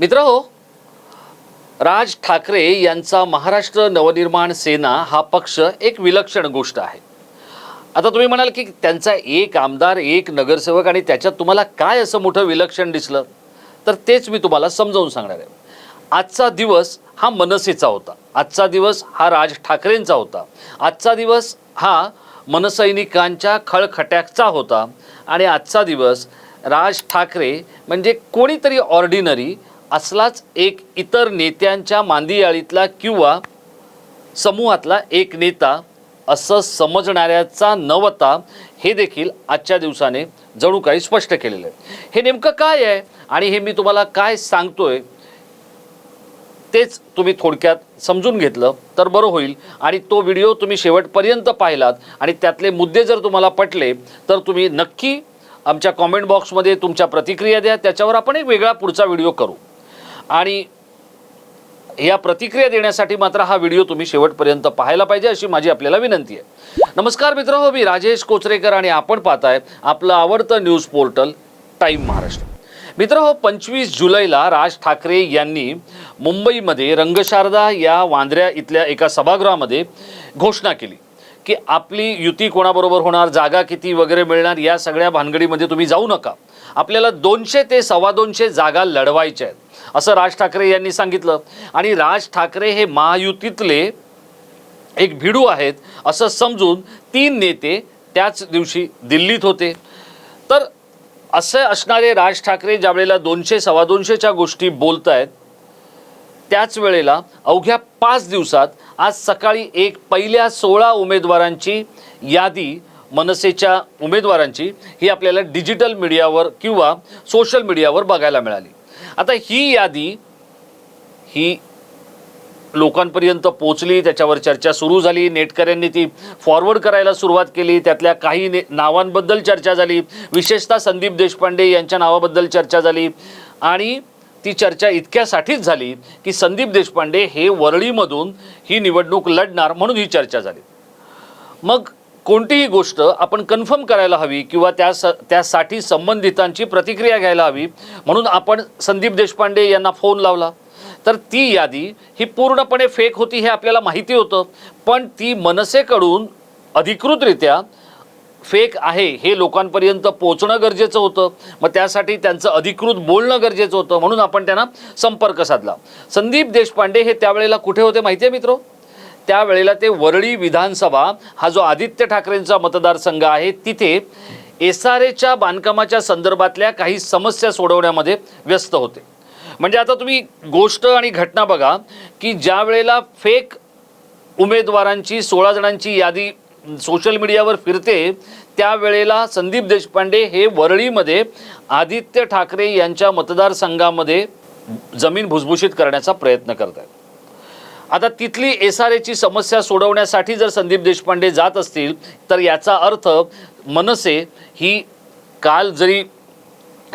मित्र हो राज ठाकरे यांचा महाराष्ट्र नवनिर्माण सेना हा पक्ष एक विलक्षण गोष्ट आहे. आता तुम्ही म्हणाल की त्यांचा एक आमदार एक नगरसेवक आणि त्याच्यात तुम्हाला काय असं मोठं विलक्षण दिसलं? तर तेच मी तुम्हाला समजावून सांगणार आहे. आजचा दिवस हा मनसेचा होता. आजचा दिवस हा राज ठाकरेंचा होता. आजचा दिवस हा मनसैनिकांच्या खळखट्याचा होता. आणि आजचा दिवस राज ठाकरे म्हणजे कोणीतरी ऑर्डिनरी असलाच एक इतर नेत्यांच्या मांदियाळीतला किंवा समूहातला एक नेता असं समजणाऱ्याचा नवता हे देखील आजच्या दिवसाने जणू काही स्पष्ट केलेलं आहे. हे नेमकं काय आहे आणि हे मी तुम्हाला काय सांगतोय तेच तुम्ही थोडक्यात समजून घेतलं तर बरं होईल. आणि तो व्हिडिओ तुम्ही शेवटपर्यंत पाहिलात आणि त्यातले मुद्दे जर तुम्हाला पटले तर तुम्ही नक्की आमच्या कॉमेंट बॉक्समध्ये तुमच्या प्रतिक्रिया द्या. त्याच्यावर आपण एक वेगळा पुढचा व्हिडिओ करू. आणि या प्रतिक्रिया देण्यासाठी मात्र हा व्हिडिओ तुम्ही शेवटपर्यंत पाहायला पाहिजे अशी माझी आपल्याला विनंती आहे. नमस्कार मित्र हो मी राजेश कोचरेकर आणि आपण पाहताय आपलं आवडतं न्यूज पोर्टल टाईम महाराष्ट्र. मित्र हो पंचवीस जुलैला राज ठाकरे यांनी मुंबईमध्ये रंगशारदा या वांद्र्या इथल्या एका सभागृहामध्ये घोषणा केली की आपली युती कोणाबरोबर होणार जागा किती वगैरे मिळणार या सगळ्या भानगडीमध्ये तुम्ही जाऊ नका. आपल्याला दोनशे ते सव्वा दोनशे जागा लढवायच्या आहेत. असं राज ठाकरे यांनी सांगितलं. आणि राज ठाकरे हे महायुतीतले एक भिडू आहेत असं समजून तीन नेते त्याच दिवशी दिल्लीत होते. तर असे असणारे राज ठाकरे ज्या वेळेला दोनशे सव्वा दोनशेच्या गोष्टी बोलत आहेत त्याच वेळेला अवघ्या पाच दिवसात आज सकाळी एक पहिल्या सोळा उमेदवारांची यादी मनसेच्या उमेदवारांची ही आपल्याला डिजिटल मीडियावर किंवा सोशल मीडियावर बघायला मिळाली. आता ही यादी ही लोकांपर्यंत पोचली त्याच्यावर चर्चा सुरू झाली नेटकऱ्यांनी ती फॉरवर्ड करायला सुरुवात केली त्यातल्या काही ने नावांबद्दल चर्चा झाली विशेषतः संदीप देशपांडे यांच्या नावाबद्दल चर्चा झाली आणि ती चर्चा इतक्यासाठीच झाली की संदीप देशपांडे हे वरळीमधून ही निवडणूक लढणार म्हणून ही चर्चा झाली. मग कोणतीही गोष्ट आपण कन्फर्म करायला हवी किंवा त्या स त्यासाठी संबंधितांची प्रतिक्रिया घ्यायला हवी. म्हणून आपण संदीप देशपांडे यांना फोन लावला. तर ती यादी ही पूर्णपणे फेक होती हे आपल्याला माहिती होतं. पण ती मनसेकडून अधिकृतरित्या फेक आहे हे लोकांपर्यंत पोचणं गरजेचं होतं. मग त्यासाठी त्यांचं अधिकृत बोलणं गरजेचं होतं. म्हणून आपण त्यांना संपर्क साधला. संदीप देशपांडे हे त्यावेळेला कुठे होते माहिती आहे मित्रो? त्यावेळेला ते वरळी विधानसभा हा जो आदित्य ठाकरेंचा मतदारसंघ आहे तिथे एस आर एच्या बांधकामाच्या संदर्भातल्या काही समस्या सोडवण्यामध्ये व्यस्त होते. म्हणजे आता तुम्ही गोष्ट आणि घटना बघा की ज्या वेळेला फेक उमेदवारांची सोळा जणांची यादी सोशल मीडियावर फिरते त्यावेळेला संदीप देशपांडे हे वरळीमध्ये आदित्य ठाकरे यांच्या मतदारसंघामध्ये जमीन भुसभुशीत करण्याचा प्रयत्न करत आहेत आता तिथली एस आर एची समस्या सोडवण्यासाठी जर संदीप देशपांडे जात असतील तर याचा अर्थ मनसे ही काल जरी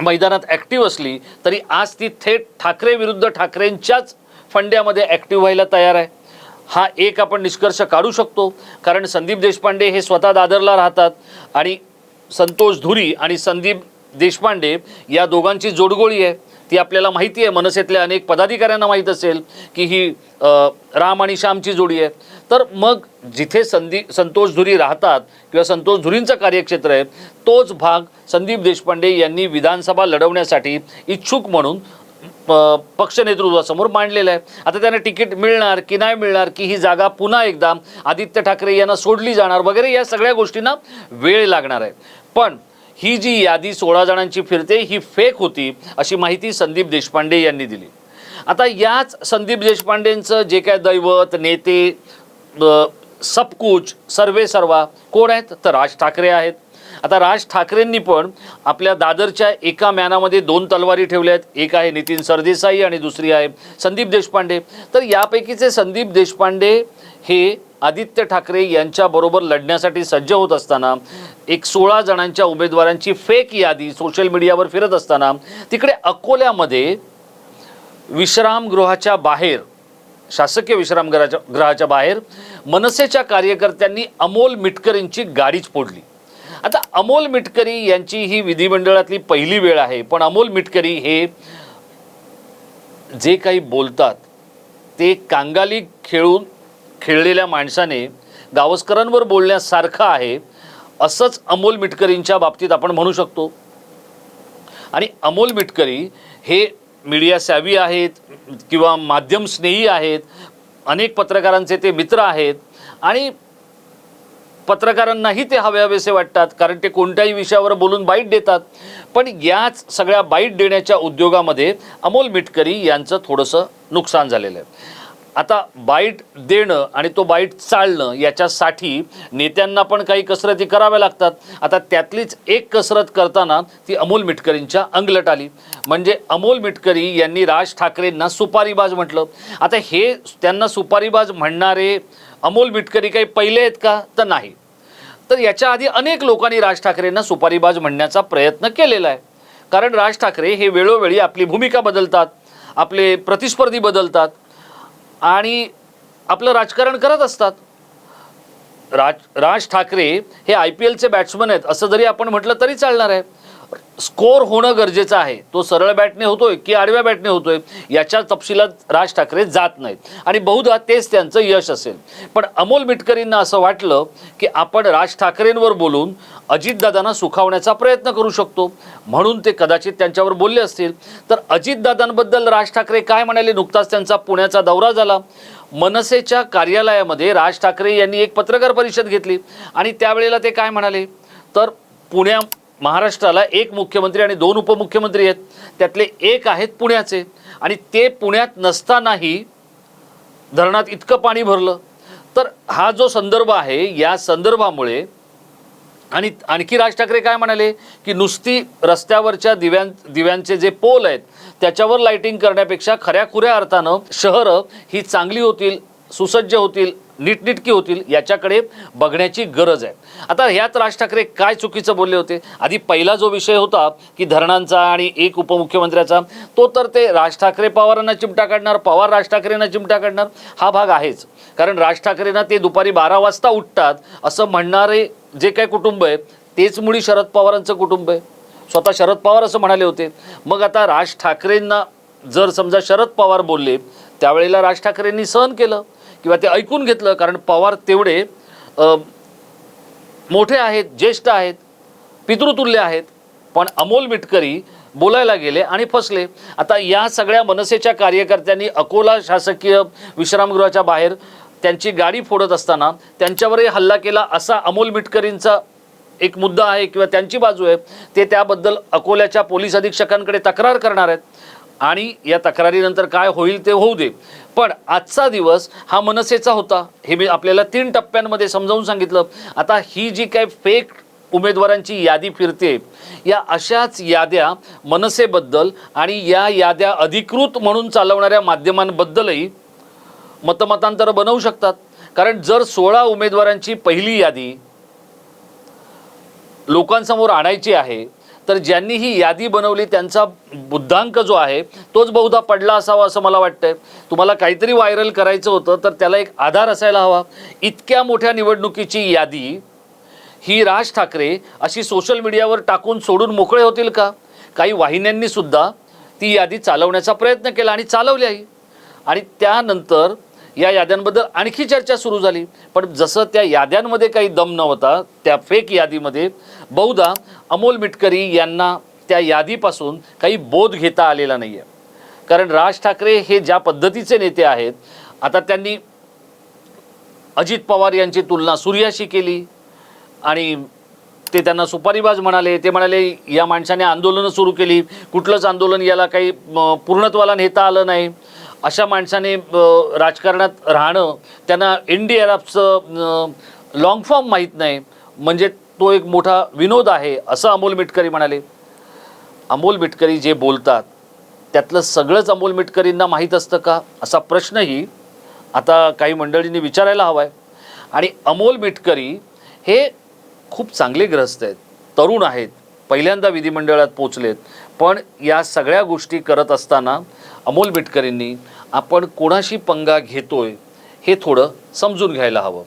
मैदानात ॲक्टिव्ह असली तरी आज ती थेट ठाकरे विरुद्ध ठाकरेंच्याच फंड्यामध्ये ॲक्टिव्ह व्हायला तयार आहे. हा एक आपण निष्कर्ष काढू शकतो कारण संदीप देशपांडे हे स्वतः दादरला राहतात आणि संतोष धुरी आणि संदीप देशपांडे या दोघांची जोडगोळी आहे. ती आपल्याला माहिती आहे. मनसेतल्या अनेक पदाधिकाऱ्यांना माहीत असेल की ही राम आणि श्यामची जोडी आहे. तर मग जिथे संदी संतोष धुरी राहतात किंवा संतोष धुरींचं कार्यक्षेत्र आहे तोच भाग संदीप देशपांडे यांनी विधानसभा लढवण्यासाठी इच्छुक म्हणून प- पक्ष नेतृत्वासमोर मांडलेलं आहे. आता त्यांना तिकीट मिळणार की नाही मिळणार की ही जागा पुन्हा एकदा आदित्य ठाकरे यांना सोडली जाणार वगैरे या सगळ्या गोष्टींना वेळ लागणार आहे. पण ही जी यादी सोळा जणांची फिरते ही फेक होती अशी माहिती संदीप देशपांडे यांनी दिली. आता याच संदीप देशपांडेंचं जे काय दैवत नेते सबकुच सर्वे सर्वा कोण आहेत? तर राज ठाकरे आहेत. आता राज ठाकरेंनी पण आपल्या दादरच्या एका मॅनामध्ये दोन तलवारी ठेवल्या आहेत. एक आहे नितीन सरदेसाई आणि दुसरी आहे संदीप देशपांडे. तर यापैकीचे संदीप देशपांडे हे आदित्य ठाकरे यांच्याबरोबर लढण्यासाठी सज्ज होत असताना एक सोळा जणांच्या उमेदवारांची फेक यादी सोशल मीडियावर फिरत असताना तिकडे अकोल्यामध्ये विश्रामगृहाच्या बाहेर शासकीय विश्रामगृहाच्या गृहाच्या बाहेर मनसेच्या कार्यकर्त्यांनी अमोल मिटकरींची गाडीच फोडली. आता अमोल मिटकरी यांची ही विधिमंडळातली पहिली वेळ आहे पण अमोल मिटकरी हे जे काही बोलतात ते कांगाली खेळून खेळलेल्या माणसाने गावस्करांवर बोलण्यासारखं आहे असंच अमोल मिटकरींच्या बाबतीत आपण म्हणू शकतो. आणि अमोल मिटकरी हे मीडिया सॅवी आहेत किंवा माध्यम स्नेही आहेत अनेक पत्रकारांचे ते मित्र आहेत आणि पत्रकारांनाही ते हवेहवेसे वाटतात कारण ते कोणत्याही विषयावर बोलून बाईट देतात. पण याच सगळ्या बाईट देण्याच्या उद्योगामध्ये अमोल मिटकरी यांचं थोडंसं नुकसान झालेलं आहे. आता बाईट देणं आणि तो बाईट चालणं याच्यासाठी नेत्यांना पण काही कसरती कराव्या लागतात. आता त्यातलीच एक कसरत करताना ती अमोल मिटकरींच्या अंगलट आली. म्हणजे अमोल मिटकरी यांनी राज ठाकरेंना सुपारीबाज म्हटलं. आता हे त्यांना सुपारीबाज म्हणणारे अमोल मिटकरी काही पहिले आहेत का? तर नाही. तर याच्या आधी अनेक लोकांनी राज ठाकरेंना सुपारीबाज म्हणण्याचा प्रयत्न केलेला आहे. कारण राज ठाकरे हे वेळोवेळी आपली भूमिका बदलतात. आपले प्रतिस्पर्धी बदलतात. आणि आपलं राजकारण करत असतात. राज राज ठाकरे हे आय पी एलचे बॅट्समन आहेत. असं जरी आपण म्हटलं तरी चालणार आहे. स्कोर होणं गरजेचं आहे. तो सरळ बॅटने होतोय की आडव्या बॅटने होतोय याच्या तपशिलात राज ठाकरे जात नाहीत. आणि बहुधा तेच त्यांचं यश असेल. पण अमोल मिटकरींना असं वाटलं की आपण राज ठाकरेंवर बोलून अजितदादांना सुखावण्याचा प्रयत्न करू शकतो. म्हणून ते कदाचित त्यांच्यावर बोलले असतील. तर अजितदादांबद्दल राज ठाकरे काय म्हणाले? नुकताच त्यांचा पुण्याचा दौरा झाला. मनसेच्या कार्यालयामध्ये राज ठाकरे यांनी एक पत्रकार परिषद घेतली. आणि त्यावेळेला ते काय म्हणाले? तर पुण्या महाराष्ट्राला एक मुख्यमंत्री आणि दोन उपमुख्यमंत्री आहेत. त्यातले एक आहेत पुण्याचे. आणि ते पुण्यात नसतानाही धरणात इतकं पाणी भरलं. तर हा जो संदर्भ आहे या संदर्भामुळे आणि आणखी राज ठाकरे काय म्हणाले की नुसती रस्त्यावरच्या दिव्यां दिव्यांचे जे पोल आहेत त्याच्यावर लाइटिंग करण्यापेक्षा खऱ्या खुऱ्या अर्थानं शहरं ही चांगली होतील सुसज्ज होतील नीटनीटकी होतील याच्याकडे बघण्याची गरज आहे. आता ह्यात राज ठाकरे काय चुकीचं बोलले होते? आधी पहिला जो विषय होता की धरणांचा आणि एक उपमुख्यमंत्र्याचा तो तर ते राज ठाकरे पवारांना चिमटा काढणार पवार राज ठाकरेंना चिमटा काढणार हा भाग आहेच. कारण राज ठाकरेंना ते दुपारी बारा वाजता उठतात असं म्हणणारे जे काही कुटुंब आहे तेच मुळी शरद पवारांचं कुटुंब आहे. स्वतः शरद पवार असं म्हणाले होते. मग आता राज ठाकरेंना जर समजा शरद पवार बोलले त्यावेळेला राज ठाकरेंनी सहन केलं. किंवा ते ऐकून घेतलं कारण पवार तेवढे मोठे आहेत ज्येष्ठ आहेत पितृतुल्य आहेत पण अमोल मिटकरी बोलायला गेले आणि फसले. आता या सगळ्या मनसेच्या कार्यकर्त्यांनी अकोला शासकीय विश्रामगृहाच्या बाहेर त्यांची गाडी फोडत असताना त्यांच्यावरही हल्ला केला असा अमोल मिटकरींचा एक मुद्दा आहे किंवा त्यांची बाजू आहे. ते त्याबद्दल अकोल्याच्या पोलीस अधीक्षकांकडे तक्रार करणार आहेत. आणि या तक्रारीनंतर काय होईल ते होऊ दे. पण आजचा दिवस हा मनसेचा होता. हे मी आपल्याला तीन टप्प्यांमध्ये समजावून सांगितलं. आता ही जी काय फेक उमेदवारांची यादी फिरते या अशाच याद्या मनसेबद्दल आणि या याद्या अधिकृत म्हणून चालवणाऱ्या माध्यमांबद्दलही मतमतांतर बनवू शकतात. कारण जर सोळा उमेदवारांची पहिली यादी लोकांसमोर आणायची आहे तर ज्यांनी ही यादी बनवली त्यांचा बुद्धांक जो आहे तोच बहुधा पडला असावा असं मला वाटतंय. तुम्हाला काहीतरी व्हायरल करायचं होतं तर त्याला एक आधार असायला हवा. इतक्या मोठ्या निवडणुकीची यादी ही राज ठाकरे अशी सोशल मीडियावर टाकून सोडून मोकळे होतील का? काही वाहिन्यांनी सुद्धा ती यादी चालवण्याचा प्रयत्न केला आणि चालवल्याही आणि त्यानंतर या याद्यांबद्दल आणखी चर्चा सुरू झाली. पण जसं त्या याद्यांमध्ये काही दम नव्हता त्या फेक यादीमध्ये बहुधा अमोल मिटकरी यांना त्या यादीपासून काही बोध घेता आलेला नाही आहे कारण राज ठाकरे हे ज्या पद्धतीचे नेते आहेत आता त्यांनी अजित पवार यांची तुलना सूर्याशी केली आणि ते त्यांना सुपारीबाज म्हणाले ते म्हणाले या माणसाने आंदोलनं सुरू केली कुठलंच आंदोलन याला काही पूर्णत्वाला नेता आलं नाही. अशा माणसाने राजकारणात राहणं त्यांना एन डी आर एफचं लॉंग फॉर्म माहीत नाही. म्हणजे तो एक मोठा विनोद आहे असं अमोल मिटकरी म्हणाले. अमोल मिटकरी जे बोलतात त्यातलं सगळंच अमोल मिटकरींना माहीत असतं का? असा प्रश्नही आता काही मंडळींनी विचारायला हवा आहे आणि अमोल मिटकरी हे खूप चांगले ग्रस्त आहेत तरुण आहेत पहिल्यांदा विधिमंडळात पोचलेत. पण या सगळ्या गोष्टी करत असताना अमोल मिटकरींनी आपण कोणाशी पंगा घेतोय हे थोडं समजून घ्यायला हवं.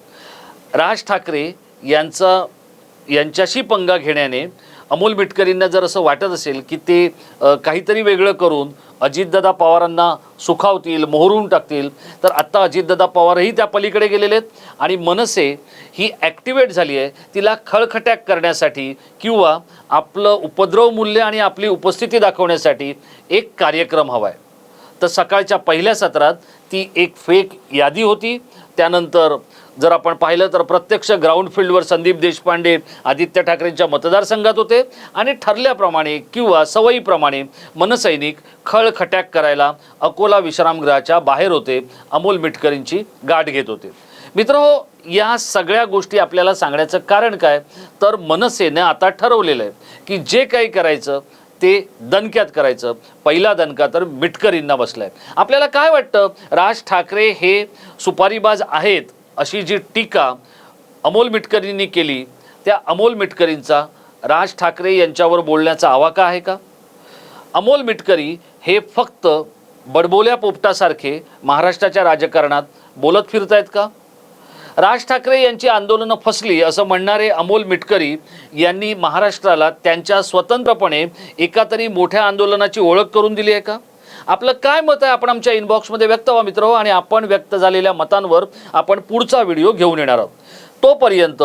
राज ठाकरे यांचा यांच्याशी पंगा घेण्याने अमोल मिटकरींना जर असं वाटत असेल की ते काहीतरी वेगळं करून अजितदादा पवारांना सुखावतील मोहरून टाकतील तर आत्ता अजितदादा पवारही त्या पलीकडे गेलेले आहेत आणि मनसे ही ॲक्टिवेट झाली आहे. तिला खळखट्याक करण्यासाठी किंवा आपलं उपद्रव मूल्य आणि आपली उपस्थिती दाखवण्यासाठी एक कार्यक्रम हवा आहे तर सकाळच्या पहिल्या सत्रात ती एक फेक यादी होती. त्यानंतर जर आपण पाहिलं तर प्रत्यक्ष ग्राउंड फील्डवर संदीप देशपांडे आदित्य ठाकरेंच्या मतदारसंघात होते आणि ठरल्याप्रमाणे किंवा सवयीप्रमाणे मनसैनिक खळखट्याक करायला अकोला विश्रामगृहाच्या बाहेर होते अमोल मिटकरींची गाठ घेत होते. मित्र या सगळ्या गोष्टी आपल्याला सांगण्याचं कारण काय? तर मनसेनं आता ठरवलेलं आहे की जे काही करायचं ते दणक्यात करायचं. पहिला दणका तर मिटकरींना बसलाय. आपल्याला काय वाटतं? राज ठाकरे हे सुपारीबाज आहेत अशी जी टीका अमोल मिटकरींनी केली त्या अमोल मिटकरींचा राज ठाकरे यांच्यावर बोलण्याचा आवाका आहे का? अमोल मिटकरी हे फक्त बडबोल्या पोपटासारखे महाराष्ट्राच्या राजकारणात बोलत फिरतायत का? राज ठाकरे यांची आंदोलनं फसली असं म्हणणारे अमोल मिटकरी यांनी महाराष्ट्राला त्यांच्या स्वतंत्रपणे एका तरी मोठ्या आंदोलनाची ओळख करून दिली आहे का? आपलं काय मत आहे? आपण आमच्या इनबॉक्समध्ये व्यक्त व्हा मित्र. आणि आपण व्यक्त झालेल्या मतांवर आपण पुढचा व्हिडिओ घेऊन येणार आहोत. तोपर्यंत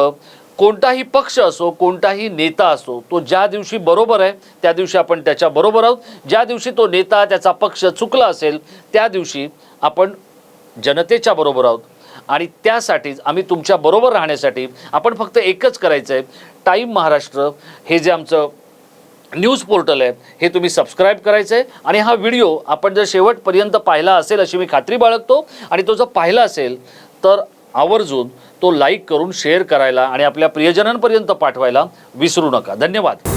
कोणताही पक्ष असो कोणताही नेता असो तो ज्या दिवशी बरोबर आहे त्या दिवशी आपण त्याच्या बरोबर आहोत. ज्या दिवशी तो नेता त्याचा पक्ष चुकला असेल त्या दिवशी आपण जनतेच्या बरोबर आहोत. आणि त्यासाठीच आम्ही तुमच्या बरोबर राहण्यासाठी आपण फक्त एकच करायचं आहे टाईम महाराष्ट्र हे जे आमचं न्यूज पोर्टल आहेत. हे तुम्ही सबस्क्राईब करायचं आहे आणि हा व्हिडिओ आपण जर शेवटपर्यंत पाहिला असेल अशी मी खात्री बाळगतो. आणि तो जर पाहिला असेल तर आवर्जून तो लाईक करून शेअर करायला आणि आपल्या प्रियजनांपर्यंत पाठवायला विसरू नका. धन्यवाद.